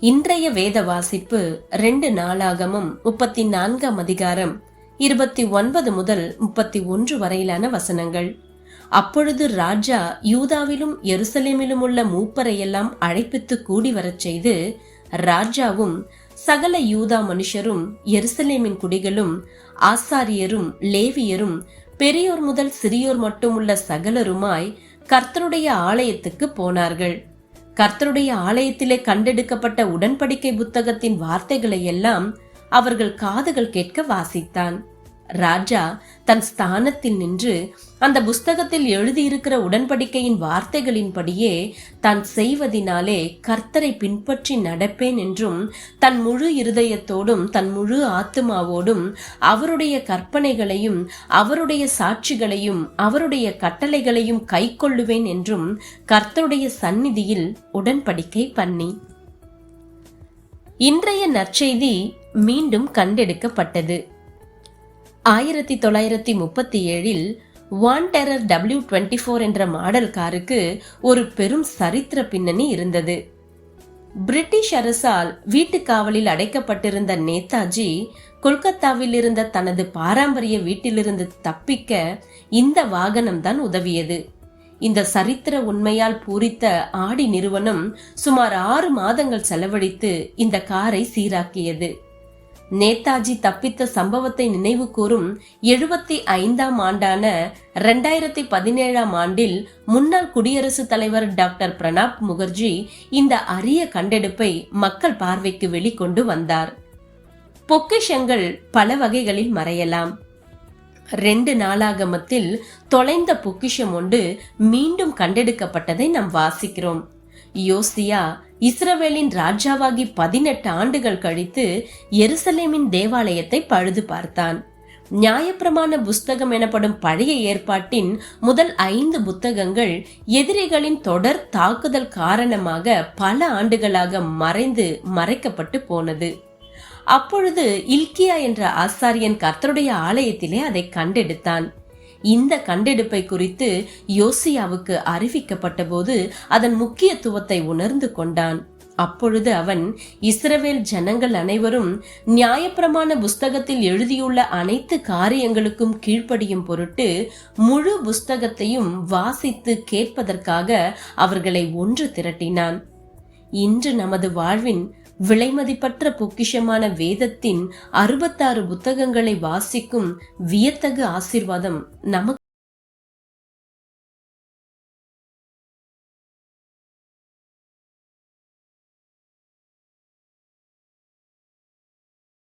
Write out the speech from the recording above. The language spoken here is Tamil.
இன்றைய வேத வாசிப்பு ரெண்டு நாளாகமும் முப்பத்தி நான்காம் அதிகாரம் இருபத்தி ஒன்பது முதல் முப்பத்தி ஒன்று வரையிலான வசனங்கள். அப்பொழுது ராஜா யூதாவிலும் எருசலேமிலும் உள்ள மூப்பரையெல்லாம் அழைப்பித்து கூடி வரச் செய்து ராஜாவும் சகல யூதா மனுஷரும் எருசலேமின் குடிகளும் ஆசாரியரும் லேவியரும் பெரியோர் முதல் சிறியோர் மட்டும் உள்ள சகலருமாய் கர்த்தருடைய ஆலயத்துக்கு போனார்கள். கர்த்தருடைய ஆலயத்திலே கண்டெடுக்கப்பட்ட உடன்படிக்கை புத்தகத்தின் வார்த்தைகளை எல்லாம் அவர்கள் காதுகள் கேட்க வாசித்தான். ராஜா தன் ஸ்தானத்தில் நின்று அந்த புஸ்தகத்தில் எழுதியிருக்கிற உடன்படிக்கையின் வார்த்தைகளின்படியே தான் செய்வதினாலே கர்த்தரை பின்பற்றி நடப்பேன் என்றும் தன் முழு இருதயத்தோடும் தன் முழு ஆத்துமாவோடும் அவருடைய கற்பனைகளையும் அவருடைய சாட்சிகளையும் அவருடைய கட்டளைகளையும் கைக்கொள்ளுவேன் என்றும் கர்த்தருடைய சந்நிதியில் உடன்படிக்கை பண்ணி. இன்றைய நற்செய்தி மீண்டும் கண்டெடுக்கப்பட்டது. ஆயிரத்தி தொள்ளாயிரத்தி முப்பத்தி ஏழில் Wanderer W twenty four என்ற மாடல் காருக்கு ஒரு பெரும் சரித்திர பின்னணி இருந்தது. பிரிட்டிஷ் அரசால் வீட்டு காவலில் அடைக்கப்பட்டிருந்த நேதாஜி கொல்கத்தாவில் இருந்த தனது பாரம்பரிய வீட்டிலிருந்து தப்பிக்க இந்த வாகனம்தான் உதவியது. இந்த சரித்திர உண்மையால் பூரித்த ஆடி நிறுவனம் சுமார் ஆறு மாதங்கள் செலவழித்து இந்த காரை சீராக்கியது. நேதாஜி தப்பித்த சம்பவத்தை நினைவு கூறும் எழுபத்தி ஐந்தாம் ஆண்டான ரெண்டாயிரத்தி பதினேழாம் ஆண்டில் முன்னாள் குடியரசுத் தலைவர் டாக்டர் பிரணாப் முகர்ஜி இந்த அரிய கண்டெடுப்பை மக்கள் பார்வைக்கு வெளிக்கொண்டு வந்தார். பொக்கிஷங்கள் பல வகைகளில் மறையலாம். ரெண்டு நாளாகமத்தில் தொலைந்த பொக்கிஷம் ஒன்று மீண்டும் கண்டெடுக்கப்பட்டதை நாம் வாசிக்கிறோம். யோசியா இஸ்ரவேலின் ராஜாவாகி பதினெட்டு ஆண்டுகள் கழித்து எருசலேமின் தேவாலயத்தை பழுது பார்த்தான். நியாயப்பிரமாண புஸ்தகம் எனப்படும் பழைய ஏற்பாட்டின் முதல் ஐந்து புத்தகங்கள் எதிரிகளின் தொடர் தாக்குதல் காரணமாக பல ஆண்டுகளாக மறைந்து மறைக்கப்பட்டு போனது. அப்பொழுது இல்கியா என்ற ஆசாரியன் கர்த்தருடைய ஆலயத்திலே அதை கண்டெடுத்தான். இந்த கண்டெடுப்பை குறித்து யோசியாவுக்கு அறிவிக்கப்பட்ட போது அதன் முக்கியத்துவத்தை உணர்ந்து கொண்டான். அப்பொழுது அவன் இஸ்ரவேல் ஜனங்கள் அனைவரும் நியாயப்பிரமாண புஸ்தகத்தில் எழுதியுள்ள அனைத்து காரியங்களுக்கும் கீழ்ப்படியும் பொருட்டு முழு புஸ்தகத்தையும் வாசித்து கேட்பதற்காக அவர்களை ஒன்று திரட்டினான். இன்று நமது வாழ்வின் விலைமதிப்பற்ற பொக்கிஷமான வேதத்தின் அறுபத்தாறு புத்தகங்களை வாசிக்கும் வியத்தகு ஆசிர்வாதம் நமக்கு